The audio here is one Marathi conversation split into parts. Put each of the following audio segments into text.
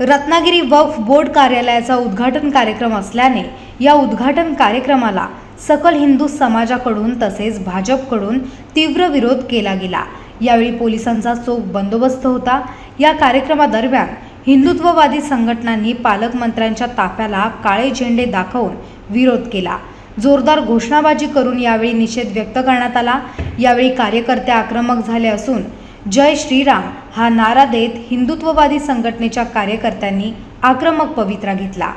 रत्नागिरी वक्फ बोर्ड कार्यालयाचा उद्घाटन कार्यक्रम असल्याने या उद्घाटन कार्यक्रमाला सकल हिंदू समाजाकडून तसेच भाजपकडून तीव्र विरोध केला गेला. यावेळी पोलिसांचा चोख बंदोबस्त होता. या कार्यक्रमादरम्यान हिंदुत्ववादी संघटनांनी पालकमंत्र्यांच्या ताफ्याला काळे झेंडे दाखवून विरोध केला. जोरदार घोषणाबाजी करून यावेळी निषेध व्यक्त करण्यात आला. यावेळी कार्यकर्ते आक्रमक झाले असून जय श्रीराम हा नारा देत हिंदुत्ववादी संघटनेच्या कार्यकर्त्यांनी आक्रमक पवित्रा घेतला.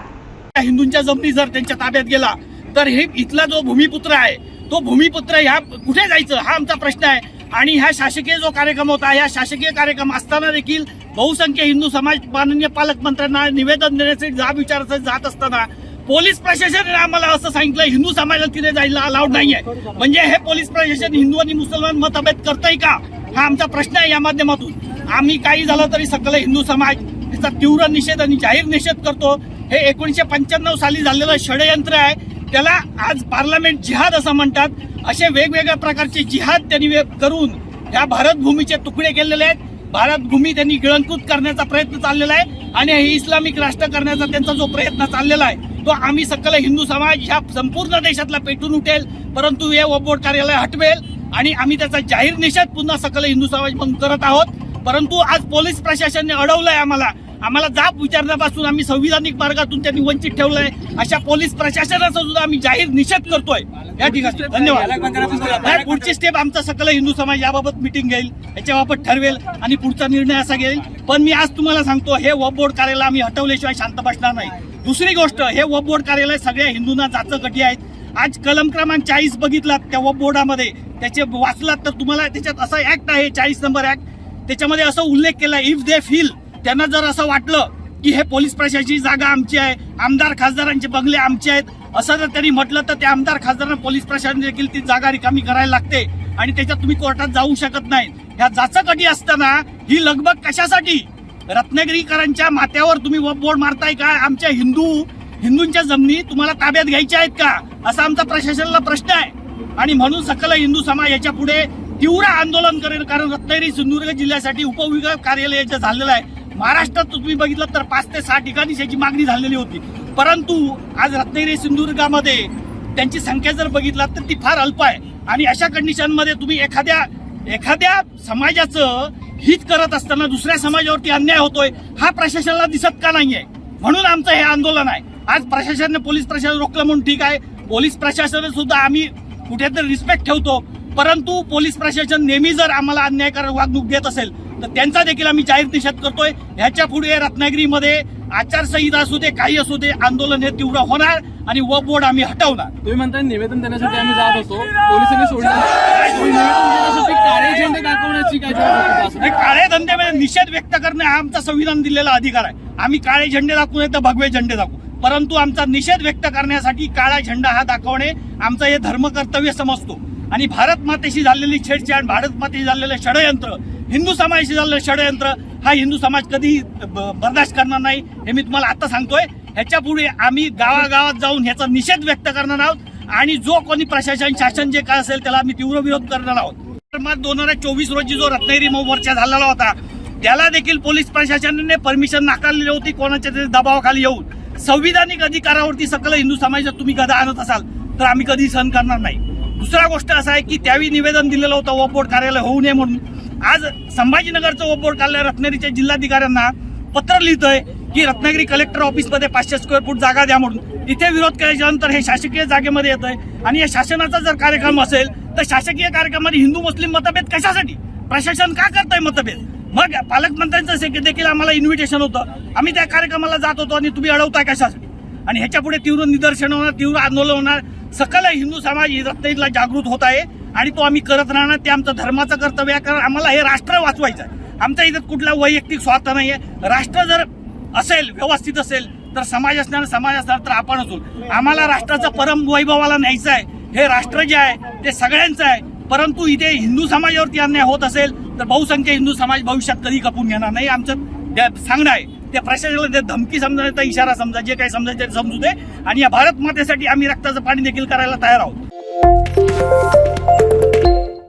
त्या हिंदूंच्या जमिनी जर त्यांच्या ताब्यात गेला तर हे इथला जो भूमिपुत्र आहे तो भूमिपुत्र ह्या कुठे जायचं? हा आमचा प्रश्न आहे. आणि ह्या शासकीय जो कार्यक्रम होता ह्या शासकीय कार्यक्रम असताना देखील बहुसंख्य हिंदू समाज माननीय पालकमंत्र्यांना निवेदन देण्यासाठी जाब विचारायचे जात असताना पोलीस प्रशासनाने आम्हाला असं सांगितलं हिंदू समाजाला तिथे जायला अलाउड आहे म्हणजे हे पोलीस प्रशासन हिंदू आणि मुसलमान मतभेद करतंय का? हा आमचा प्रश्न आहे या माध्यमातून. आम्ही काही झालं तरी सकल हिंदू समाज याचा तीव्र निषेध आणि जाहीर निषेध करतो. हे एकोणीसशे पंच्याण्णव साली झालेलं षडयंत्र आहे. त्याला आज पार्लमेंट जिहाद असं म्हणतात. असे वेगवेगळ्या प्रकारचे जिहाद त्यांनी करून ह्या भारतभूमीचे तुकडे केलेले आहेत. भारतभूमी त्यांनी गिळंकृत करण्याचा प्रयत्न चाललेला आहे आणि हे इस्लामिक राष्ट्र करण्याचा त्यांचा जो प्रयत्न चाललेला आहे तो आम्ही सकल हिंदू समाज ह्या संपूर्ण देशातला पेटून उठेल. परंतु हे वबोट कार्यालय हटवेल आणि आम्ही त्याचा जाहीर निषेध पुन्हा सकल हिंदू समाज म्हणून करत आहोत. परंतु आज पोलीस प्रशासनाने अडवलंय आम्हाला. आम्हाला जाब विचारण्यापासून आम्ही संविधानिक मार्गातून त्यांनी वंचित ठेवलंय. अशा पोलीस प्रशासनाचा सुद्धा आम्ही जाहीर निषेध करतोय. या ठिकाणी. धन्यवाद. पुढची स्टेप आमचा सकल हिंदू समाज याबाबत मिटिंग घेईल. याच्याबाबत ठरवेल आणि पुढचा निर्णय असा घेईल. पण मी आज तुम्हाला सांगतो हे वब बोर्ड कार्यालय आम्ही हटवल्याशिवाय शांत बसणार नाही. दुसरी गोष्ट हे वब बोर्ड कार्यालय सगळ्या हिंदूंना जाचं कटी आहेत? आज कलम क्रमांक चाळीस बघितलात त्या वब बोर्डामध्ये. त्याचे वाचलात तर तुम्हाला त्याच्यात असा ऍक्ट आहे चाळीस नंबर ऍक्ट त्याच्यामध्ये असं उल्लेख केला इफ दे फील त्यांना जर असं वाटलं की हे पोलीस प्रशासनाची जागा आमची आहे आमदार खासदारांचे बंगले आमचे आहेत असं जर त्यांनी म्हटलं तर त्या आमदार खासदारांना पोलीस प्रशासन देखील ती जागा रिकामी करायला लागते. आणि त्याच्यात तुम्ही कोर्टात जाऊ शकत नाही. ह्या जाचकटी असताना ही लगबग कशासाठी? रत्नागिरीकरांच्या माथ्यावर तुम्ही वब बोर्ड मारताय का? आमच्या हिंदू हिंदूंच्या जमिनी तुम्हाला ताब्यात घ्यायच्या आहेत का? असा आमचा प्रशासनाला प्रश्न आहे. आणि म्हणून सकल हिंदू समाज याच्यापुढे तीव्र आंदोलन करेल कारण रत्नागिरी सिंधुदुर्ग जिल्ह्यासाठी उपविभाग कार्यालय जे झालेलं आहे. महाराष्ट्रात तुम्ही बघितलं तर पाच ते सहा ठिकाणी याची मागणी झालेली होती. परंतु आज रत्नागिरी सिंधुदुर्गामध्ये त्यांची संख्या जर बघितलात तर ती फार अल्प आहे. आणि अशा कंडिशनमध्ये तुम्ही एखाद्या एखाद्या समाजाचं हित करत असताना दुसऱ्या समाजावरती अन्याय होतोय हा प्रशासनाला दिसत का नाहीये? म्हणून आमचं हे आंदोलन आहे. आज प्रशासनाने पोलीस प्रशासन रोखलं म्हणून ठीक आहे. पोलीस प्रशासन सुद्धा आम्ही कुठेतरी रिस्पेक्ट ठेवतो. परंतु पोलीस प्रशासन नेहमी जर आम्हाला अन्यायकारक वागणूक देत असेल तर त्यांचा देखील आम्ही जाहीर निषेध करतोय. ह्याच्या पुढे रत्नागिरीमध्ये आचारसंहिता असू दे काही असू दे आंदोलन हे तीव्र होणार आणि व बोर्ड आम्ही हटवणार. तुम्ही म्हणताय निवेदन देण्यासाठी आम्ही जात होतो. पोलिसांनी सोडलं. काळे काळे धंद्यामध्ये निषेध व्यक्त करणे हा आमचा संविधान दिलेला अधिकार आहे. आम्ही काळे झेंडे दाखवू नाही तर भगवे झेंडे दाखवू. परंतु आमचा निषेध व्यक्त करण्यासाठी काळा झेंडा हा दाखवणे आमचं हे धर्म कर्तव्य समजतो. आणि भारत मातेशी झालेली छेडछाड भारत मातेशी झालेलं षडयंत्र हिंदू समाजाशी झालेलं षडयंत्र हा हिंदू समाज कधी ब- बर्दाश्त करणार नाही हे मी तुम्हाला आता सांगतोय. ह्याच्यापुढे आम्ही गावागावात जाऊन ह्याचा निषेध व्यक्त करणार आहोत आणि जो कोणी प्रशासन शासन जे काय असेल त्याला आम्ही तीव्र विरोध करणार आहोत. मार्च दोन हजार चोवीस रोजी जो रत्नागिरी मोर्चा झालेला होता त्याला देखील पोलीस प्रशासनाने परमिशन नाकारलेली होती कोणाच्या तरी दबावाखाली येऊन. संविधानिक अधिकारावरती सकल हिंदू समाजात तुम्ही गदा आणत असाल तर आम्ही कधी सहन करणार नाही. दुसरा गोष्ट असा आहे की त्यावेळी निवेदन दिलेलं होतं वपोर्ट कार्यालय होऊ नये म्हणून. आज संभाजीनगरचं वपोर्ट कार्यालय रत्नागिरीच्या जिल्हाधिकाऱ्यांना पत्र लिहितोय की रत्नागिरी कलेक्टर ऑफिसमध्ये पाचशे स्क्वेअर फूट जागा द्या म्हणून. तिथे विरोध केल्याच्यानंतर हे शासकीय जागेमध्ये येतंय. आणि या शासनाचा जर कार्यक्रम असेल तर शासकीय कार्यक्रमामध्ये हिंदू मुस्लिम मतभेद कशासाठी? प्रशासन का करतंय मतभेद? मग पालकमंत्र्यांचं देखील आम्हाला इन्व्हिटेशन होतं. आम्ही त्या कार्यक्रमाला जात होतो आणि तुम्ही अडवताय कशासाठी? आणि ह्याच्या पुढे तीव्र निदर्शन होणार तीव्र आंदोलन होणार सकल हिंदू समाज ही रत्नागिरीला जागृत होत आहे आणि तो आम्ही करत राहणार ते आमचं धर्माचं कर्तव्य आहे. कारण आम्हाला हे राष्ट्र वाचवायचं आहे. आमच्या इथं कुठला वैयक्तिक स्वार्थ नाही आहे राष्ट्र जर असेल व्यवस्थित असेल तर समाज असणार समाज असणार तर आपण असू आम्हाला राष्ट्राचं परम वैभवाला न्यायचं आहे. हे राष्ट्र जे आहे ते सगळ्यांचं आहे. परंतु इथे हिंदू समाजावरती अन्याय होत असेल तर बहुसंख्य हिंदू समाज भविष्यात कधी कपून घेणार नाही आमचं. सांगणं आहे त्या प्रशासनाला ते धमकी समजा त्या इशारा समजा जे काही समजायचं ते समजू दे. आणि या भारत मातेसाठी आम्ही रक्ताचं पाणी देखील करायला तयार आहोत.